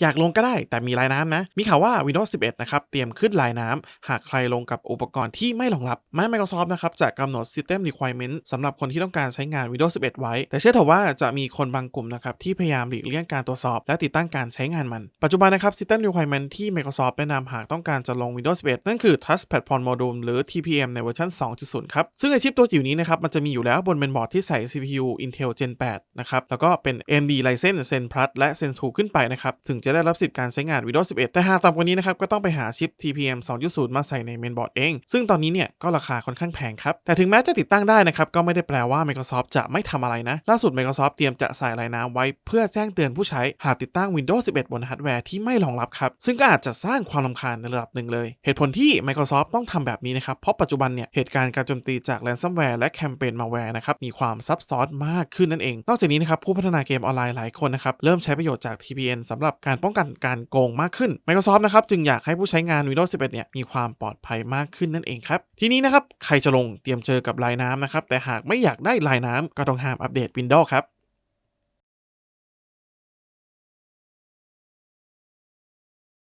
อยากลงก็ได้แต่มีลายน้ำนะ มีข่าวว่า Windows 11 นะครับ เตรียมขึ้นลายน้ำ หากใครลงกับอุปกรณ์ที่ไม่รองรับแม้ Microsoft นะครับ จะกำหนด System Requirement สำหรับคนที่ต้องการใช้งาน Windows 11 ไว้ แต่เชื่อเถอะว่าจะมีคนบางกลุ่มนะครับ ที่พยายามหลีกเลี่ยงการตรวจสอบ และติดตั้งการใช้งานมัน ปัจจุบันนะครับ System Requirement ที่ Microsoft แนะนำหากต้องการจะลง Windows 11 นั่นคือ Touch Platform Module หรือ TPM ในเวอร์ชัน2.0 ครับ ซึ่งไอชิปตัวจิ๋วนี้นะครับมันจะมีอยู่แล้วบนเมนบอร์ดที่ใส่ CPU Intel Gen 8นะครับแล้วก็เป็น AMD Ryzen Zen Plus และ Zen 2ขึ้นไปนะครับถึงจะได้รับสิทธิ์การใช้งาน Windows 11 แต่หากต่ำกว่านี้นะครับก็ต้องไปหาชิป TPM 2.0 มาใส่ในเมนบอร์ดเอง ซึ่งตอนนี้เนี่ยก็ราคาค่อนข้างแพงครับ แต่ถึงแม้จะติดตั้งได้นะครับก็ไม่ได้แปลว่า Microsoft จะไม่ทำอะไรนะ ล่าสุด Microsoft เตรียมจะใส่ลายน้ำไว้ เพื่อแจ้งเตือนผู้ใช้หากติดตั้ง Windows 11 บนฮาร์ดแวร์ที่ไม่รองรับครับซึ่งก็อาจจะสร้างความรำคาญในระดับหนึ่งเลย เหตุผลที่ Microsoft ต้องทำแบบนี้นะครับเพราะปัจจุบันเนี่ยเหตุการณ์การโจมตีจากแรนซัมแวร์และแคมเปญมาแวร์นะครับมีความซับซ้อนมากขึ้นนั่นเอง นอกจากนี้นะครับผู้พัฒนาเกมออนไลน์หลายคนนะครับเริ่มใช้ประโยชน์จาก TPN สำหรับการป้องกันการโกงมากขึ้น Microsoft นะครับจึงอยากให้ผู้ใช้งาน Windows 11 เนี่ยมีความปลอดภัยมากขึ้นนั่นเองครับ ทีนี้นะครับใครจะลงเตรียมเจอกับลายน้ำนะครับแต่หากไม่อยากได้ลายน้ำก็ต้องห้ามอัปเดต Windows ครับ